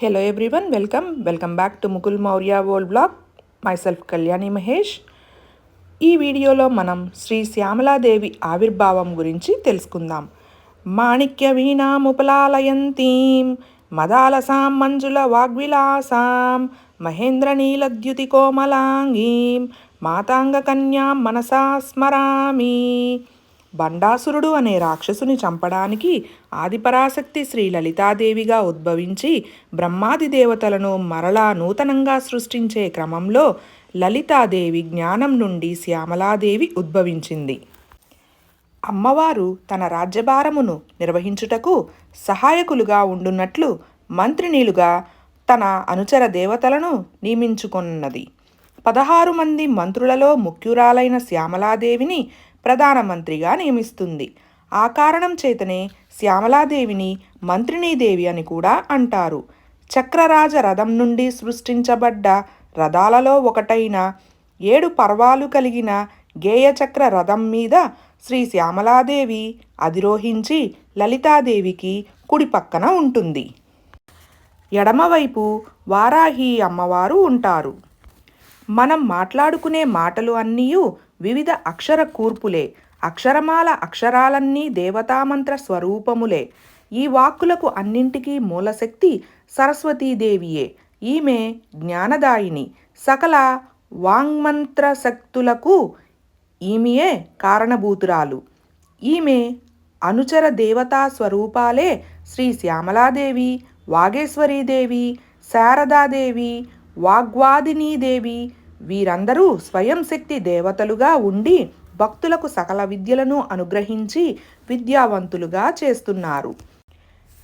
Hello everyone welcome welcome back to Mukul Maurya world blog myself Kalyani Mahesh ఈ వీడియోలో మనం శ్రీ శ్యామలాదేవి ఆవిర్భావం గురించి తెలుసుకుందాం. మాణిక్య వీణాముపలాలయంతీం మదాలసాం మంజుల వాగ్విలాసాం మహేంద్ర నీలద్యుతి కోమలాంగీం మాతాంగ కన్యాం మనసా స్మరామి. బండాసురుడు అనే రాక్షసుని చంపడానికి ఆదిపరాశక్తి శ్రీ లలితాదేవిగా ఉద్భవించి బ్రహ్మాది దేవతలను మరలా నూతనంగా సృష్టించే క్రమంలో లలితాదేవి జ్ఞానం నుండి శ్యామలాదేవి ఉద్భవించింది. అమ్మవారు తన రాజ్యభారమును నిర్వహించుటకు సహాయకులుగా ఉండున్నట్లు మంత్రినీలుగా తన అనుచర దేవతలను నియమించుకున్నది. పదహారు మంది మంత్రులలో ముఖ్యురాలైన శ్యామలాదేవిని ప్రధానమంత్రిగా నియమిస్తుంది. ఆ కారణం చేతనే శ్యామలాదేవిని మంత్రినీదేవి అని కూడా అంటారు. చక్రరాజ రథం నుండి సృష్టించబడ్డ రథాలలో ఒకటైన ఏడు పర్వాలు కలిగిన గేయచక్ర రథం మీద శ్రీ శ్యామలాదేవి అధిరోహించి లలితాదేవికి కుడి పక్కన ఉంటుంది. ఎడమవైపు వారాహి అమ్మవారు ఉంటారు. మనం మాట్లాడుకునే మాటలు అన్నీ వివిధ అక్షర కూర్పులే అక్షరమాల అక్షరాలన్నీ దేవతామంత్ర స్వరూపములే. ఈ వాక్కులకు అన్నింటికీ మూలశక్తి సరస్వతీదేవియే. ఈమె జ్ఞానదాయిని. సకల వాంగ్మంత్ర శక్తులకు ఈమెయే కారణభూతురాలు. ఈమె అనుచర దేవతా స్వరూపాలే శ్రీ శ్యామలాదేవి వాగేశ్వరీదేవి శారదాదేవి వాగ్వాదినీదేవి వీరందరూ స్వయం శక్తి దేవతలుగా ఉండి భక్తులకు సకల విద్యలను అనుగ్రహించి విద్యావంతులుగా చేస్తున్నారు.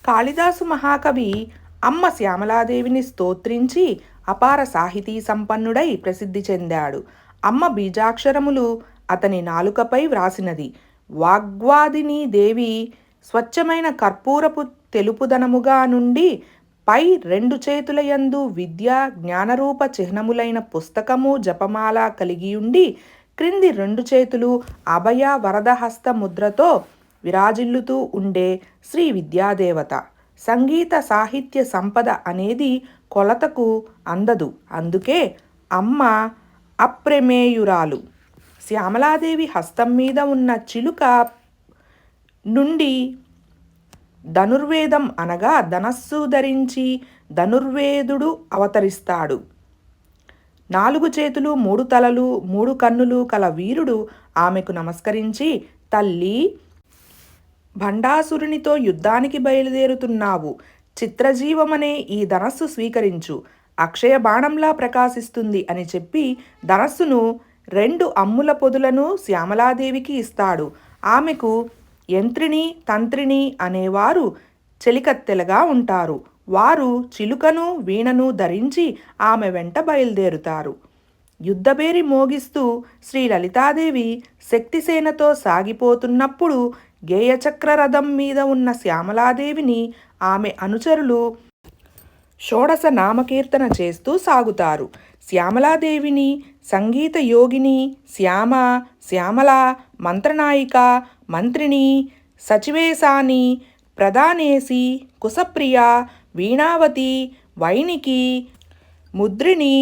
కాళిదాసు మహాకవి అమ్మ శ్యామలాదేవిని స్తోత్రించి అపార సాహితీ సంపన్నుడై ప్రసిద్ధి చెందాడు. అమ్మ బీజాక్షరములు అతని నాలుకపై వ్రాసినది. వాగ్వాదిని దేవి స్వచ్ఛమైన కర్పూరపు తెలుపుదనముగా నుండి పై రెండు చేతుల యందు విద్య జ్ఞానరూప చిహ్నములైన పుస్తకము జపమాల కలిగియుండి క్రింది రెండు చేతులు అభయ వరదహస్త ముద్రతో విరాజిల్లుతూ ఉండే శ్రీ విద్యాదేవత. సంగీత సాహిత్య సంపద అనేది కొలతకు అందదు. అందుకే అమ్మ అప్రమేయురాలు. శ్యామలాదేవి హస్తం మీద ఉన్న చిలుక నుండి ధనుర్వేదం అనగా ధనస్సు ధరించి ధనుర్వేదుడు అవతరిస్తాడు. నాలుగు చేతులు మూడు తలలు మూడు కన్నులు కల వీరుడు ఆమెకు నమస్కరించి తల్లి భండాసురునితో యుద్ధానికి బయలుదేరుతున్నావు. చిత్రజీవమనే ఈ ధనస్సు స్వీకరించు. అక్షయ బాణంలా ప్రకాశిస్తుంది అని చెప్పి ధనస్సును రెండు అమ్ముల పొదులను శ్యామలాదేవికి ఇస్తాడు. ఆమెకు యంత్రిణి తంత్రిణి అనేవారు చెలికత్తెలుగా ఉంటారు. వారు చిలుకను వీణను ధరించి ఆమె వెంట బయలుదేరుతారు. యుద్ధబేరి మోగిస్తూ శ్రీ లలితాదేవి శక్తిసేనతో సాగిపోతున్నప్పుడు గేయచక్ర రథం మీద ఉన్న శ్యామలాదేవిని ఆమె అనుచరులు షోడశ నామకీర్తన చేస్తూ సాగుతారు. శ్యామలాదేవిని సంగీత యోగిని శ్యామ శ్యామల మంత్రనాయిక మంత్రిని సచివేశాని ప్రధానేసి కుసప్రియ వీణావతి వైనికి ముద్రిణి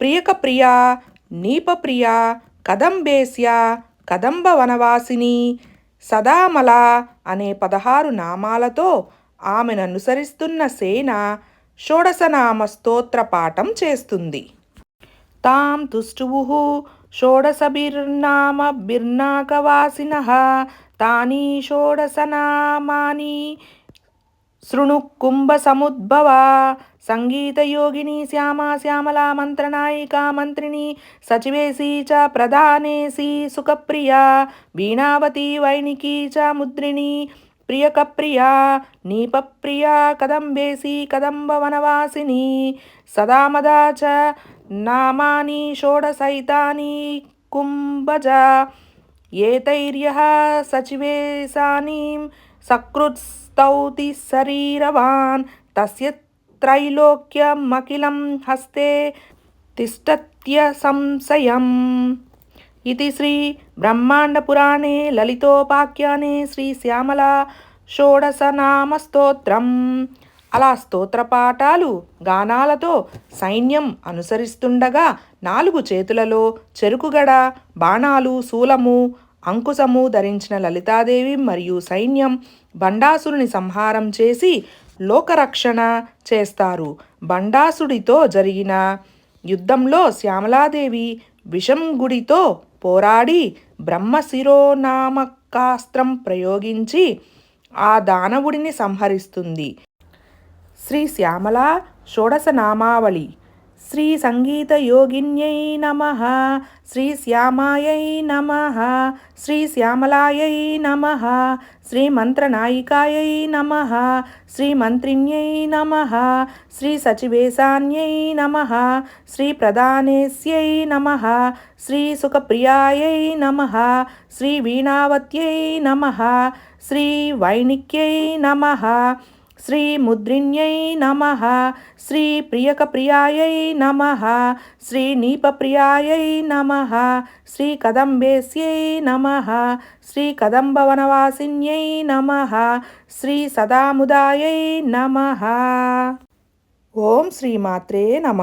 ప్రియకప్రియ నీపప్రియ కదంబేస్య కదంబ వనవాసిని సదామల అనే పదహారు నామాలతో ఆమెను అనుసరిస్తున్న సేన షోడశనామ స్తోత్ర పాఠం చేస్తుంది. తాం తుష్టువు షోడశభిర్నామ బిర్నాకవాసిన తాని షోడశనామాని శృణు కుంభసముద్భవ సంగీతయోగిని శ్యామ శ్యామలా మంత్రనాయికా మంత్రిణి సచివేసి చ ప్రధానేసి సుఖప్రియ వీణావతి వైణికీ చ ముద్రిణి ప్రియకప్రియా నీపప్రియా కదంబేసి కదంబవనవాసిని సదామదా చ నామాని షోడసైతాని కుంభజ ఏతైర్య సచివేశానీం సకృత్స్తౌతి శరీరవాన్ తస్య త్రైలోక్యమఖిలం హస్తే తిష్టత్య సంశయం. ఇది శ్రీ బ్రహ్మాండ పురాణే లలితోపాఖ్యానే శ్రీ శ్యామల షోడశనామస్తోత్రం. అలా స్తోత్రపాఠాలు గానాలతో సైన్యం అనుసరిస్తుండగా నాలుగు చేతులలో చెరుకుగడ బాణాలు శూలము అంకుశము ధరించిన లలితాదేవి మరియు సైన్యం బండాసురుని సంహారం చేసి లోకరక్షణ చేస్తారు. బండాసుడితో జరిగిన యుద్ధంలో శ్యామలాదేవి విషం గుడితో పోరాడి బ్రహ్మశిరోనామకాస్త్రం ప్రయోగించి ఆ దానవుడిని సంహరిస్తుంది. శ్రీ శ్యామల షోడశ నామావళి శ్రీ సంగీత యోగిన్యై నమ శ్రీ శ్యామాయై నమ శ్రీ శ్యామలాయై నమ శ్రీ మంత్రనాయికాయై నమ శ్రీ మంత్రిణ్యై నమ శ్రీ సచివేశాన్యై నమ శ్రీ ప్రధానేస్యై నమ శ్రీ సుఖప్రియాయై నమ శ్రీ వీణావత్యై నమ శ్రీ వైణిక్యై నమ శ్రీముద్రిణ్యై నమ శ్రీ ప్రియక ప్రియాయై నమ శ్రీనీపప్రియాయై నమ శ్రీ కదంబేస్యై నమ శ్రీ కదంబవనవాసిన్యై నమ శ్రీ సదాముదాయై నమ. ఓం శ్రీమాత్రే నమ.